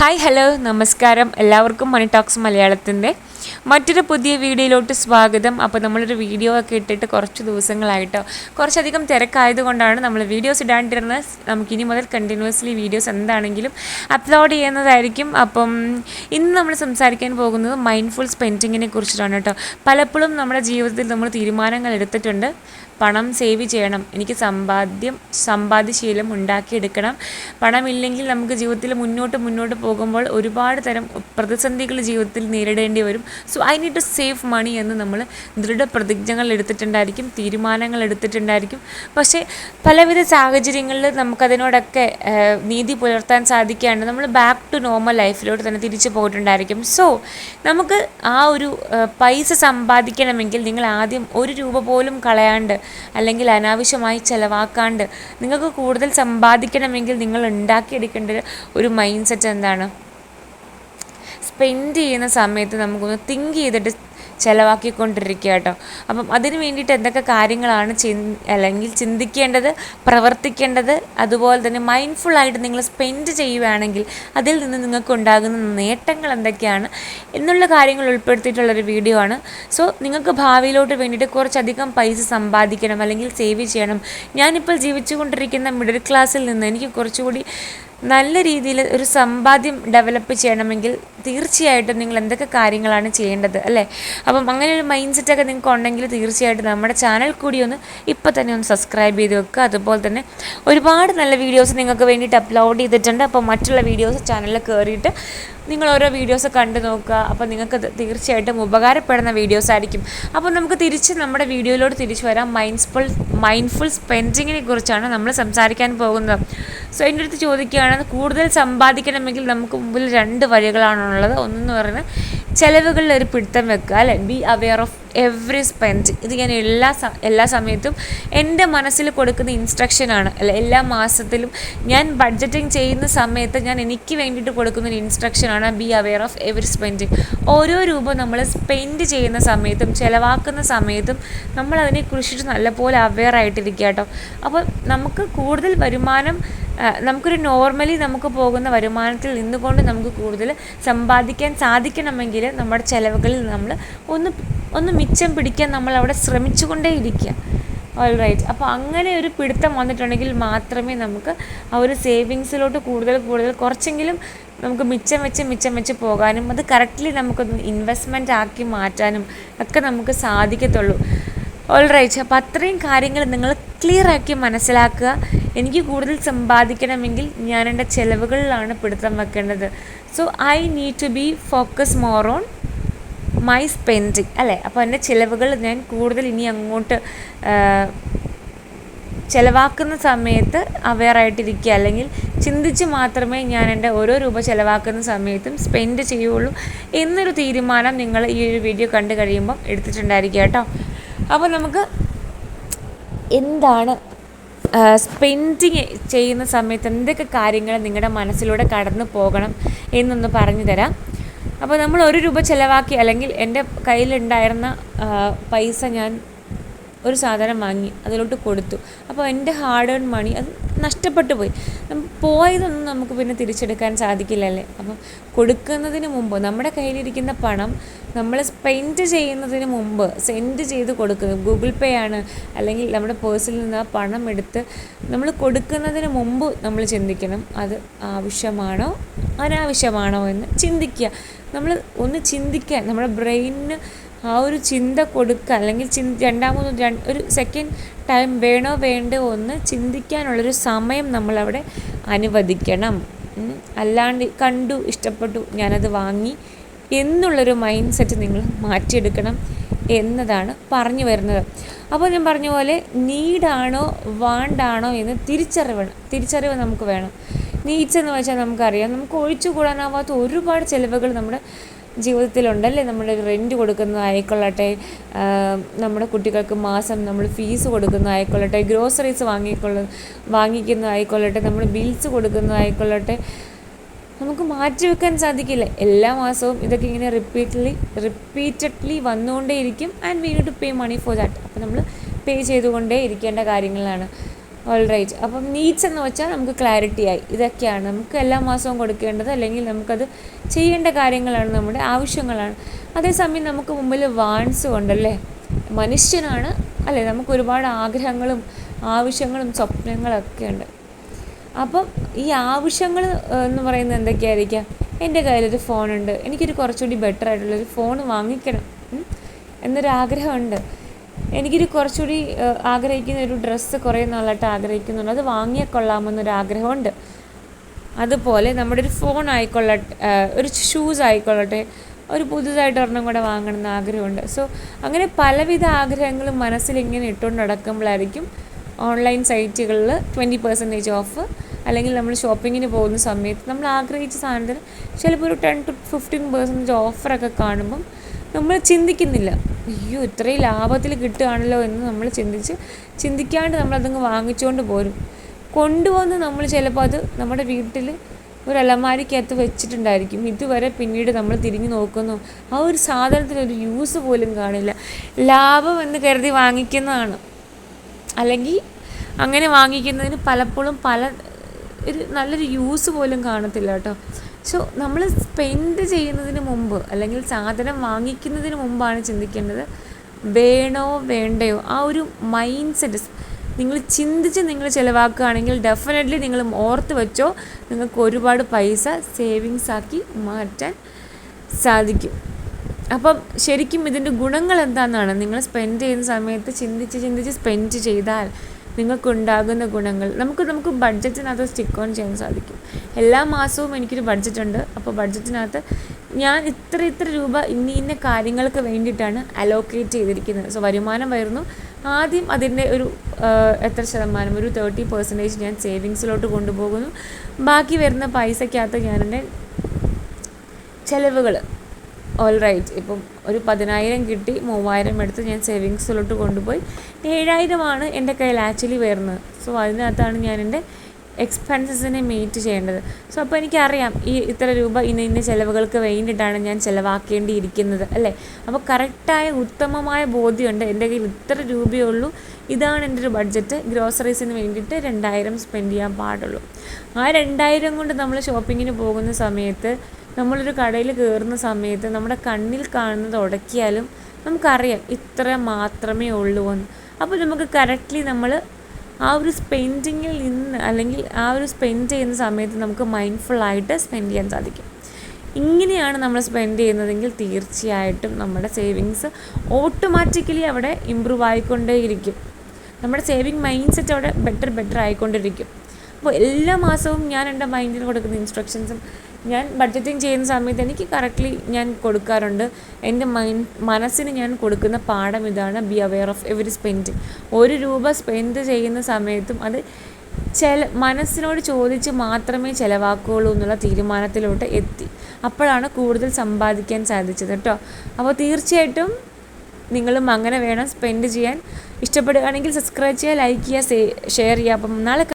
Hi hello നമസ്കാരം. എല്ലാവർക്കും മണി talks മലയാളത്തിന്റെ മറ്റൊരു പുതിയ വീഡിയോയിലോട്ട് സ്വാഗതം. അപ്പോൾ നമ്മളൊരു വീഡിയോ ഒക്കെ ഇട്ടിട്ട് കുറച്ച് ദിവസങ്ങളായിട്ടോ. കുറച്ചധികം തിരക്കായതുകൊണ്ടാണ് നമ്മൾ വീഡിയോസ് ഇടാണ്ടിരുന്നത്. നമുക്കിനി മുതൽ കണ്ടിന്യൂസ്ലി വീഡിയോസ് എന്താണെങ്കിലും അപ്ലോഡ് ചെയ്യുന്നതായിരിക്കും. അപ്പം ഇന്ന് നമ്മൾ സംസാരിക്കാൻ പോകുന്നത് മൈൻഡ്ഫുൾ സ്പെൻഡിങ്ങിനെ കുറിച്ചിട്ടാണ് കേട്ടോ. പലപ്പോഴും നമ്മുടെ ജീവിതത്തിൽ നമ്മൾ തീരുമാനങ്ങൾ എടുത്തിട്ടുണ്ട്. പണം സേവ് ചെയ്യണം. എനിക്ക് സമ്പാദ്യം സമ്പാദ്യശീലം ഉണ്ടാക്കിയെടുക്കണം. പണമില്ലെങ്കിൽ നമുക്ക് ജീവിതത്തിൽ മുന്നോട്ട് മുന്നോട്ട് പോകുമ്പോൾ ഒരുപാട് തരം പ്രതിസന്ധികൾ ജീവിതത്തിൽ നേരിടേണ്ടി വരും. So I need to save money എന്ന് നമ്മൾ ദൃഢപ്രതിജ്ഞകൾ എടുത്തിട്ടുണ്ടായിരിക്കും തീരുമാനങ്ങൾ എടുത്തിട്ടുണ്ടായിരിക്കും. പക്ഷേ പലവിധ സാഹചര്യങ്ങളിൽ നമുക്കതിനോടൊക്കെ നീതി പുലർത്താൻ സാധിക്കാണ്ട് നമ്മൾ ബാക്ക് ടു നോർമൽ ലൈഫിലോട്ട് തന്നെ തിരിച്ചു പോയിട്ടുണ്ടായിരിക്കും. സോ നമുക്ക് ആ ഒരു പൈസ സമ്പാദിക്കണമെങ്കിൽ നിങ്ങൾ ആദ്യം ഒരു രൂപ പോലും കളയാണ്ട് അല്ലെങ്കിൽ അനാവശ്യമായി ചിലവാക്കാണ്ട് നിങ്ങൾക്ക് കൂടുതൽ സമ്പാദിക്കണമെങ്കിൽ നിങ്ങൾ ഉണ്ടാക്കിയെടുക്കേണ്ട ഒരു മൈൻഡ് സെറ്റ് എന്താണ്? സ്പെൻഡ് ചെയ്യുന്ന സമയത്ത് നമുക്കൊന്ന് തിങ്ക് ചെയ്തിട്ട് ചിലവാക്കിക്കൊണ്ടിരിക്കുക കേട്ടോ. അപ്പം അതിന് വേണ്ടിയിട്ട് എന്തൊക്കെ കാര്യങ്ങളാണ് ചി അല്ലെങ്കിൽ ചിന്തിക്കേണ്ടത് പ്രവർത്തിക്കേണ്ടത് അതുപോലെ തന്നെ മൈൻഡ്ഫുള്ളായിട്ട് നിങ്ങൾ സ്പെൻഡ് ചെയ്യുകയാണെങ്കിൽ അതിൽ നിന്ന് നിങ്ങൾക്ക് ഉണ്ടാകുന്ന നേട്ടങ്ങൾ എന്തൊക്കെയാണ് എന്നുള്ള കാര്യങ്ങൾ ഉൾപ്പെടുത്തിയിട്ടുള്ളൊരു വീഡിയോ ആണ്. സോ നിങ്ങൾക്ക് ഭാവിയിലോട്ട് വേണ്ടിയിട്ട് കുറച്ചധികം പൈസ സമ്പാദിക്കണം അല്ലെങ്കിൽ സേവ് ചെയ്യണം. ഞാനിപ്പോൾ ജീവിച്ചുകൊണ്ടിരിക്കുന്ന മിഡിൽ ക്ലാസ്സിൽ നിന്ന് എനിക്ക് കുറച്ചുകൂടി നല്ല രീതിയിൽ ഒരു സമ്പാദ്യം ഡെവലപ്പ് ചെയ്യണമെങ്കിൽ തീർച്ചയായിട്ടും നിങ്ങൾ എന്തൊക്കെ കാര്യങ്ങളാണ് ചെയ്യേണ്ടത് അല്ലേ? അപ്പം അങ്ങനെ ഒരു മൈൻഡ് സെറ്റൊക്കെ നിങ്ങൾക്ക് ഉണ്ടെങ്കിൽ തീർച്ചയായിട്ടും നമ്മുടെ ചാനൽ കൂടി ഒന്ന് ഇപ്പോൾ തന്നെ ഒന്ന് സബ്സ്ക്രൈബ് ചെയ്ത് വെക്കുക. അതുപോലെ തന്നെ ഒരുപാട് നല്ല വീഡിയോസ് നിങ്ങൾക്ക് വേണ്ടിയിട്ട് അപ്ലോഡ് ചെയ്തിട്ടുണ്ട്. അപ്പോൾ മറ്റുള്ള വീഡിയോസ് ചാനലിൽ കയറിയിട്ട് നിങ്ങൾ ഓരോ വീഡിയോസ് കണ്ടു നോക്കുക. അപ്പോൾ നിങ്ങൾക്ക് തീർച്ചയായിട്ടും ഉപകാരപ്പെടുന്ന വീഡിയോസ് ആയിരിക്കും. അപ്പോൾ നമുക്ക് തിരിച്ച് നമ്മുടെ വീഡിയോയിലോട്ട് തിരിച്ചു വരാം. മൈൻഡ്ഫുൾ മൈൻഡ്ഫുൾ സ്പെൻഡിങ്ങിനെ കുറിച്ചാണ് നമ്മൾ സംസാരിക്കാൻ പോകുന്നത്. സോ എന്റെ അടുത്ത് ചോദിക്കുകയാണ് കൂടുതൽ സമ്പാദിക്കണമെങ്കിൽ നമുക്ക് മുമ്പിൽ രണ്ട് വഴികളാണുള്ളത്. ഒന്നെന്ന് പറയുന്നത് ചിലവുകളിൽ ഒരു പിടുത്തം വെക്കുക അല്ലെ? Be aware of every spend ഇത് ഞാൻ എല്ലാ എല്ലാ സമയത്തും എന്റെ മനസ്സിൽ കൊടുക്കുന്ന ഇൻസ്ട്രക്ഷനാണ് അല്ലെ എല്ലാ മാസത്തിലും ഞാൻ ബഡ്ജറ്റിംഗ് ചെയ്യുന്ന സമയത്ത് ഞാൻ എനിക്ക് വേണ്ടിയിട്ട് കൊടുക്കുന്ന ഒരു ഇൻസ്ട്രക്ഷനാണ് be aware of every spend ഓരോ രൂപ നമ്മൾ സ്പെൻഡ് ചെയ്യുന്ന സമയത്തും ചിലവാക്കുന്ന സമയത്തും നമ്മൾ അതിനെക്കുറിച്ചിട്ട് നല്ലപോലെ അവെയർ ആയിട്ടിരിക്കുക കേട്ടോ. അപ്പോൾ നമുക്ക് കൂടുതൽ വരുമാനം നമുക്കൊരു നോർമലി നമുക്ക് പോകുന്ന വരുമാനത്തിൽ നിന്നുകൊണ്ട് നമുക്ക് കൂടുതൽ സമ്പാദിക്കാൻ സാധിക്കണമെങ്കിൽ നമ്മുടെ ചിലവുകളിൽ നമ്മൾ ഒന്ന് ഒന്ന് മിച്ചം പിടിക്കാൻ നമ്മൾ അവിടെ ശ്രമിച്ചുകൊണ്ടേ ഇരിക്കുക ഓൾ റൈറ്റ് അപ്പോൾ അങ്ങനെ ഒരു പിടുത്തം വന്നിട്ടുണ്ടെങ്കിൽ മാത്രമേ നമുക്ക് ആ ഒരു സേവിങ്സിലോട്ട് കൂടുതൽ കൂടുതൽ കുറച്ചെങ്കിലും നമുക്ക് മിച്ചം വെച്ച് മിച്ചം വെച്ച് പോകാനും അത് കറക്റ്റ്ലി നമുക്കൊന്ന് ഇൻവെസ്റ്റ്മെന്റ് ആക്കി മാറ്റാനും ഒക്കെ നമുക്ക് സാധിക്കത്തുള്ളൂ. ഓൾ റൈറ്റ് അപ്പോൾ അത്രയും കാര്യങ്ങൾ നിങ്ങൾ ക്ലിയർ ആക്കി മനസ്സിലാക്കുക. എനിക്ക് കൂടുതൽ സമ്പാദിക്കണമെങ്കിൽ ഞാൻ എന്റെ ചിലവുകളിലാണ് പിടുത്തം വെക്കേണ്ടത്. So I need to be focus more on my spending അല്ലേ? അപ്പോൾ എന്റെ ചിലവുകൾ ഞാൻ കൂടുതൽ ഇനി അങ്ങോട്ട് ചിലവാക്കുന്ന സമയത്ത് അവെയറായിട്ടിരിക്കുക അല്ലെങ്കിൽ ചിന്തിച്ച് മാത്രമേ ഞാൻ എന്റെ ഓരോ രൂപ ചിലവാക്കുന്ന സമയത്തും സ്പെൻഡ് ചെയ്യുള്ളൂ എന്നൊരു തീരുമാനം നിങ്ങൾ ഈ ഒരു വീഡിയോ കണ്ടു കഴിയുമ്പം എടുത്തിട്ടുണ്ടായിരിക്കുക കേട്ടോ. അപ്പോൾ നമുക്ക് എന്താണ് സ്പെൻഡിങ് ചെയ്യുന്ന സമയത്ത് എന്തൊക്കെ കാര്യങ്ങൾ നിങ്ങളുടെ മനസ്സിലൂടെ കടന്നു പോകണം എന്നൊന്ന് പറഞ്ഞു തരാം. അപ്പോൾ നമ്മൾ ഒരു രൂപ ചിലവാക്കി അല്ലെങ്കിൽ എന്റെ കയ്യിലുണ്ടായിരുന്ന പൈസ ഞാൻ ഒരു സാധനം വാങ്ങി അതിലോട്ട് കൊടുത്തു. അപ്പോൾ എന്റെ ഹാർഡ് ഏൺ മണി അത് നഷ്ടപ്പെട്ടു പോയി പോയതൊന്നും നമുക്ക് പിന്നെ തിരിച്ചെടുക്കാൻ സാധിക്കില്ലല്ലേ? അപ്പം കൊടുക്കുന്നതിന് മുമ്പ് നമ്മുടെ കയ്യിലിരിക്കുന്ന പണം നമ്മൾ സ്പെൻഡ് ചെയ്യുന്നതിന് മുമ്പ് സെൻഡ് ചെയ്ത് കൊടുക്കുന്നത് ഗൂഗിൾ പേ ആണ് അല്ലെങ്കിൽ നമ്മുടെ പേഴ്സിൽ നിന്ന് ആ പണം എടുത്ത് നമ്മൾ കൊടുക്കുന്നതിന് മുമ്പ് നമ്മൾ ചിന്തിക്കണം അത് ആവശ്യമാണോ അനാവശ്യമാണോ എന്ന് ചിന്തിക്കുക. നമ്മൾ ഒന്ന് ചിന്തിക്കാൻ നമ്മുടെ ബ്രെയിനിന് ആ ഒരു ചിന്ത കൊടുക്കുക അല്ലെങ്കിൽ ചിന് രണ്ട് ഒരു സെക്കൻഡ് ടൈം വേണോ വേണ്ടോ ഒന്ന് ചിന്തിക്കാനുള്ളൊരു സമയം നമ്മളവിടെ അനുവദിക്കണം. അല്ലാണ്ട് കണ്ടു ഇഷ്ടപ്പെട്ടു ഞാനത് വാങ്ങി എന്നുള്ളൊരു മൈൻഡ് സെറ്റ് നിങ്ങൾ മാറ്റിയെടുക്കണം എന്നതാണ് പറഞ്ഞു വരുന്നത് അപ്പോൾ ഞാൻ പറഞ്ഞ പോലെ നീഡാണോ വാണ്ടാണോ എന്ന് തിരിച്ചറിവ് തിരിച്ചറിവ് നമുക്ക് വേണം നീഡ്സ് എന്ന് വെച്ചാൽ നമുക്കറിയാം നമുക്ക് ഒഴിച്ചുകൂടാനാവാത്ത ഒരുപാട് ചിലവുകൾ നമ്മുടെ ജീവിതത്തിലുണ്ടല്ലേ? നമ്മൾ റെന്റ് കൊടുക്കുന്നതായിക്കൊള്ളട്ടെ നമ്മുടെ കുട്ടികൾക്ക് മാസം നമ്മൾ ഫീസ് കൊടുക്കുന്നതായിക്കൊള്ളട്ടെ ഗ്രോസറീസ് വാങ്ങിക്കൊള്ള വാങ്ങിക്കുന്നതായിക്കൊള്ളട്ടെ നമ്മൾ ബിൽസ് കൊടുക്കുന്നതായിക്കൊള്ളട്ടെ. നമുക്ക് മാറ്റി വെക്കാൻ സാധിക്കില്ല. എല്ലാ മാസവും ഇതൊക്കെ ഇങ്ങനെ റിപ്പീറ്റ്ലി റിപ്പീറ്റഡ്ലി വന്നുകൊണ്ടേയിരിക്കും. And we to pay money for that അപ്പോൾ നമ്മൾ പേ ചെയ്തുകൊണ്ടേ ഇരിക്കേണ്ട കാര്യങ്ങളാണ്. ഓൾ റൈറ്റ് അപ്പം നീഡ്സ് എന്ന് വെച്ചാൽ നമുക്ക് ക്ലാരിറ്റി ആയി. ഇതൊക്കെയാണ്. നമുക്ക് എല്ലാ മാസവും കൊടുക്കേണ്ടത് അല്ലെങ്കിൽ നമുക്കത് ചെയ്യേണ്ട കാര്യങ്ങളാണ് നമ്മുടെ ആവശ്യങ്ങളാണ്. അതേസമയം നമുക്ക് മുമ്പിൽ വാൺസും ഉണ്ടല്ലേ മനുഷ്യനാണ് അല്ലേ? നമുക്ക് ഒരുപാട് ആഗ്രഹങ്ങളും ആവശ്യങ്ങളും സ്വപ്നങ്ങളൊക്കെ ഉണ്ട്. അപ്പം ഈ ആവശ്യങ്ങൾ എന്ന് പറയുന്നത് എന്തൊക്കെയായിരിക്കാം? എന്റെ കയ്യിലൊരു ഫോണുണ്ട് എനിക്കൊരു കുറച്ചുകൂടി ബെറ്റർ ആയിട്ടുള്ളൊരു ഫോൺ വാങ്ങിക്കണം. എന്നൊരാഗ്രഹമുണ്ട്. എനിക്കൊരു കുറച്ചുകൂടി ആഗ്രഹിക്കുന്ന ഒരു ഡ്രസ്സ് കുറേ നാളായിട്ട് ആഗ്രഹിക്കുന്നുണ്ട്. അത് വാങ്ങിയാൽ കൊള്ളാമെന്നൊരു ആഗ്രഹമുണ്ട്. അതുപോലെ നമ്മുടെ ഒരു ഫോൺ ആയിക്കൊള്ളട്ടെ ഒരു ഷൂസ് ആയിക്കൊള്ളട്ടെ ഒരു പുതുതായിട്ട് ഒരെണ്ണം കൂടെ വാങ്ങണമെന്ന് ആഗ്രഹമുണ്ട്. സോ അങ്ങനെ പലവിധ ആഗ്രഹങ്ങളും മനസ്സിൽ ഇങ്ങനെ ഇട്ടുകൊണ്ട് നടക്കുമ്പോഴായിരിക്കും ഓൺലൈൻ സൈറ്റുകളിൽ ട്വന്റി പെർസെന്റേജ് ഓഫ് അല്ലെങ്കിൽ നമ്മൾ ഷോപ്പിങ്ങിന് പോകുന്ന സമയത്ത് നമ്മൾ ആഗ്രഹിച്ച സാധനത്തിന് ചിലപ്പോൾ ഒരു ടെൻ ടു ഫിഫ്റ്റീൻ പെർസെന്റേജ് ഓഫറൊക്കെ കാണുമ്പം നമ്മൾ ചിന്തിക്കുന്നില്ല. അയ്യോ ഇത്രയും ലാഭത്തിൽ കിട്ടുകയാണല്ലോ എന്ന് നമ്മൾ ചിന്തിച്ച് ചിന്തിക്കാണ്ട് നമ്മളതങ്ങ് വാങ്ങിച്ചുകൊണ്ട് പോരും. കൊണ്ടുവന്ന് നമ്മൾ ചിലപ്പോൾ അത് നമ്മുടെ വീട്ടിൽ ഒരു അലമാരിക്കകത്ത് വെച്ചിട്ടുണ്ടായിരിക്കും. ഇതുവരെ പിന്നീട് നമ്മൾ തിരിഞ്ഞു നോക്കുന്നു. ആ ഒരു സാധനത്തിന് ഒരു യൂസ് പോലും കാണില്ല. ലാഭം എന്ന് കരുതി വാങ്ങിക്കുന്നതാണ്. അല്ലെങ്കിൽ അങ്ങനെ വാങ്ങിക്കുന്നതിന് പലപ്പോഴും പല ഒരു നല്ലൊരു യൂസ് പോലും കാണത്തില്ല കേട്ടോ. സോ നമ്മൾ സ്പെൻഡ് ചെയ്യുന്നതിന് മുമ്പ് അല്ലെങ്കിൽ സാധനം വാങ്ങിക്കുന്നതിന് മുമ്പാണ് ചിന്തിക്കേണ്ടത് വേണോ വേണ്ടയോ? ആ ഒരു മൈൻഡ് സെറ്റ് നിങ്ങൾ ചിന്തിച്ച് നിങ്ങൾ ചിലവാക്കുകയാണെങ്കിൽ ഡെഫിനറ്റ്ലി നിങ്ങൾ ഓർത്ത് വെച്ചോ നിങ്ങൾക്ക് ഒരുപാട് പൈസ സേവിങ്സ് ആക്കി മാറ്റാൻ സാധിക്കും. അപ്പം ശരിക്കും ഇതിന്റെ ഗുണങ്ങൾ എന്താണെന്നാണ് നിങ്ങൾ സ്പെൻഡ് ചെയ്യുന്ന സമയത്ത് ചിന്തിച്ച് ചിന്തിച്ച് സ്പെൻഡ് ചെയ്താൽ നിങ്ങൾക്കുണ്ടാകുന്ന ഗുണങ്ങൾ. നമുക്ക് നമുക്ക് ബഡ്ജറ്റിനകത്ത് സ്റ്റിക്ക് ഓൺ ചെയ്യാൻ സാധിക്കും. എല്ലാ മാസവും എനിക്കൊരു ബഡ്ജറ്റ് ഉണ്ട്. അപ്പോൾ ബഡ്ജറ്റിനകത്ത് ഞാൻ ഇത്ര ഇത്ര രൂപ ഇന്ന ഇന്ന കാര്യങ്ങൾക്ക് വേണ്ടിയിട്ടാണ് അലോക്കേറ്റ് ചെയ്തിരിക്കുന്നത്. സോ വരുമാനം വരുന്നു. ആദ്യം അതിന്റെ ഒരു എത്ര ശതമാനം? ഒരു തേർട്ടി പെർസെന്റേജ് ഞാൻ സേവിങ്സിലോട്ട് കൊണ്ടുപോകുന്നു. ബാക്കി വരുന്ന പൈസക്കകത്ത് ഞാനെന്റെ ചിലവുകൾ ഓൾ റൈറ്റ് ഇപ്പം ഒരു പതിനായിരം കിട്ടി മൂവായിരം എടുത്ത് ഞാൻ സേവിങ്സിലോട്ട് കൊണ്ടുപോയി. ഏഴായിരമാണ് എന്റെ കയ്യിൽ ആക്ച്വലി വരുന്നത്. സോ അതിനകത്താണ് ഞാൻ എന്റെ എക്സ്പെൻസസിനെ മീറ്റ് ചെയ്യേണ്ടത്. സോ അപ്പോൾ എനിക്കറിയാം ഈ ഇത്ര രൂപ ഇന്ന ഇന്ന ചിലവുകൾക്ക് വേണ്ടിയിട്ടാണ് ഞാൻ ചിലവാക്കേണ്ടിയിരിക്കുന്നത് അല്ലേ? അപ്പോൾ കറക്റ്റായ ഉത്തമമായ ബോധ്യമുണ്ട് എന്റെ കയ്യിൽ ഇത്ര രൂപയേ ഉള്ളൂ. ഇതാണ് എന്റെ ഒരു ബഡ്ജറ്റ് ഗ്രോസറീസിന് വേണ്ടിയിട്ട് രണ്ടായിരം സ്പെൻഡ് ചെയ്യാൻ പാടുള്ളൂ. ആ രണ്ടായിരം കൊണ്ട് നമ്മൾ ഷോപ്പിങ്ങിന് പോകുന്ന സമയത്ത് നമ്മളൊരു കടയിൽ കയറുന്ന സമയത്ത് നമ്മുടെ കണ്ണിൽ കാണുന്നത് ഉടക്കിയാലും നമുക്കറിയാം ഇത്ര മാത്രമേ ഉള്ളൂ എന്ന്. അപ്പോൾ നമുക്ക് കറക്റ്റ്ലി നമ്മൾ ആ ഒരു സ്പെൻഡിങ്ങിൽ നിന്ന് അല്ലെങ്കിൽ ആ ഒരു സ്പെൻഡ് ചെയ്യുന്ന സമയത്ത് നമുക്ക് മൈൻഡ്ഫുള്ളായിട്ട് സ്പെൻഡ് ചെയ്യാൻ സാധിക്കും. ഇങ്ങനെയാണ് നമ്മൾ സ്പെൻഡ് ചെയ്യുന്നതെങ്കിൽ തീർച്ചയായിട്ടും നമ്മുടെ സേവിങ്സ് ഓട്ടോമാറ്റിക്കലി അവിടെ ഇമ്പ്രൂവ് ആയിക്കൊണ്ടേയിരിക്കും. നമ്മുടെ സേവിങ് മൈൻഡ് സെറ്റ് അവിടെ ബെറ്റർ ബെറ്റർ ആയിക്കൊണ്ടിരിക്കും. അപ്പോൾ എല്ലാ മാസവും ഞാൻ എന്റെ മൈൻഡിന് കൊടുക്കുന്ന ഇൻസ്ട്രക്ഷൻസും ഞാൻ ബഡ്ജറ്റിംഗ് ചെയ്യുന്ന സമയത്ത് എനിക്ക് കറക്റ്റ്ലി ഞാൻ കൊടുക്കാറുണ്ട്. എന്റെ മൈൻഡ് മനസ്സിന് ഞാൻ കൊടുക്കുന്ന പാഠം ഇതാണ് be aware of every spend ഒരു രൂപ സ്പെൻഡ് ചെയ്യുന്ന സമയത്തും അത് ചില മനസ്സിനോട് ചോദിച്ച് മാത്രമേ ചിലവാക്കുകയുള്ളൂ എന്നുള്ള തീരുമാനത്തിലോട്ട് എത്തി. അപ്പോഴാണ് കൂടുതൽ സമ്പാദിക്കാൻ സാധിച്ചത് കേട്ടോ. അപ്പോൾ തീർച്ചയായിട്ടും നിങ്ങളും അങ്ങനെ വേണം സ്പെൻഡ് ചെയ്യാൻ. ഇഷ്ടപ്പെടുകയാണെങ്കിൽ സബ്സ്ക്രൈബ് ചെയ്യുക ലൈക്ക് ചെയ്യുക ഷെയർ ചെയ്യുക. അപ്പം നാളെ